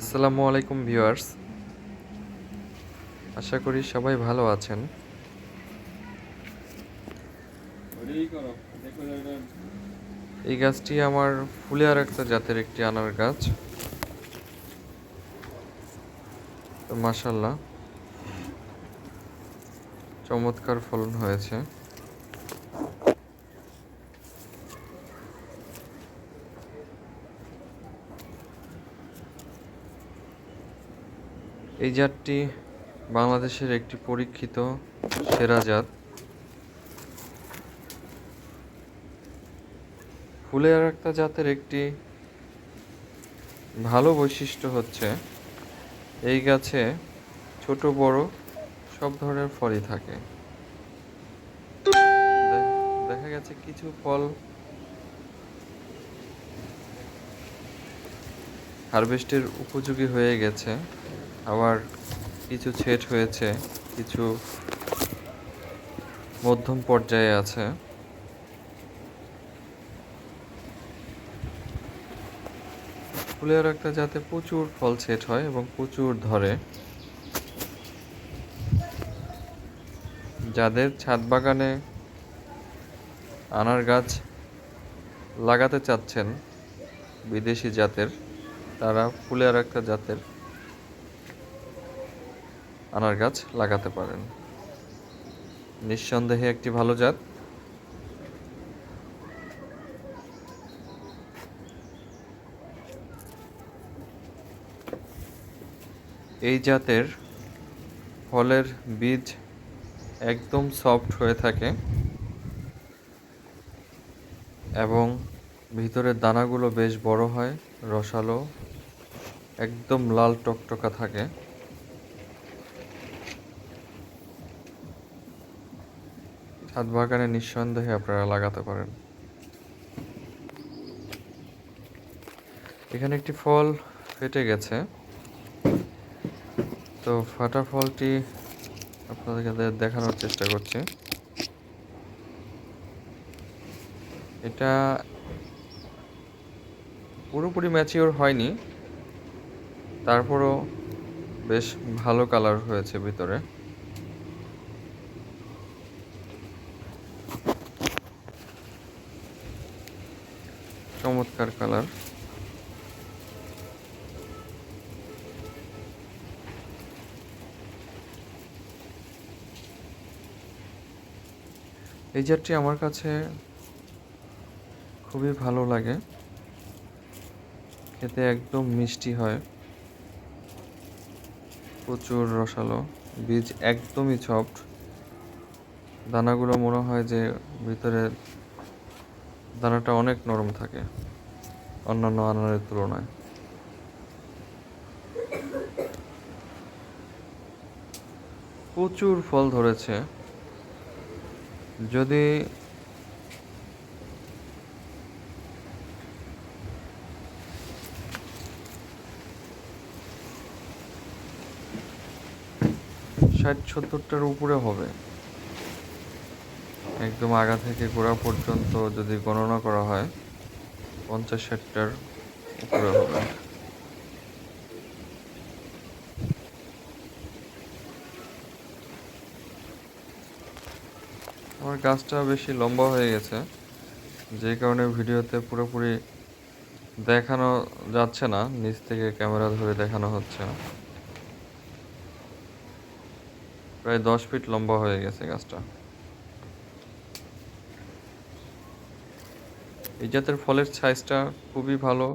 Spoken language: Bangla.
আসসালামু আলাইকুম ভিউয়ার্স। আশা করি সবাই ভালো আছেন। এই গাছটি আমার ফুলিয়ার একটা জাতের একটি আনার গাছ। তো মাশাল্লাহ চমৎকার ফলন হয়েছে। এই জাতটি বাংলাদেশের একটি পরীক্ষিত সেরা জাত। ফুলের একটা জাতের একটি ভালো বৈশিষ্ট্য হচ্ছে, এই গাছে ছোট, বড় সব ধরনের ফলই থাকে। দেখা গেছে কিছু ফল হারভেস্টের উপযোগী হয়ে গেছে। আবার কিছু ছেট হয়েছে, কিছু মধ্যম পর্যায়ে আছে। ফুলের একটা যাতে প্রচুর ফল ছেট হয় এবং প্রচুর ধরে। যাদের ছাদ বাগানে আনার গাছ লাগাতে চাচ্ছেন বিদেশি জাতের, তারা ফুলের একটা জাতের আনার গাছ লাগাতে পারেন। নিঃসন্দেহে একটি ভালো জাত। এই জাতের ফলের বীজ একদম সফট হয়ে থাকে এবং ভিতরের দানাগুলো বেশ বড় হয়, রসালো, একদম লাল টকটকা থাকে। ছাদ বাগানে নিঃসন্দেহে আপনারা লাগাতে পারেন। এখানে একটি ফল ফেটে গেছে। তো ফাটা ফলটি আপনাদেরকে দেখানোর চেষ্টা করছি। এটা পুরোপুরি ম্যাচিওর হয়নি। তারপরও বেশ ভালো কালার হয়েছে ভিতরে। চমৎকার কালার এই জাতটি আমার কাছে খুবই ভালো লাগে। খেতে একদম মিষ্টি হয়। প্রচুর রসালো, বীজ একদমই সফট দানাগুলো মনে হয় যে ভিতরে দানাটা অনেক নরম থাকে, অন্যান্য আনারের তুলনায়। প্রচুর ফল ধরেছে। যদি ষাট সত্তরটার উপরে হবে। একদম আগা থেকে গোড়া পর্যন্ত যদি গণনা করা হয়, পঞ্চাশ ষাটটার উপরে হবে। আমার গাছটা বেশি লম্বা হয়ে গেছে, যে কারণে ভিডিওতে পুরোপুরি দেখানো যাচ্ছে না, নিচ থেকে ক্যামেরা ধরে দেখানো হচ্ছে প্রায় দশ ফিট লম্বা হয়ে গেছে গাছটা। এই জাতের ফলের সাইজটা খুবই ভালো।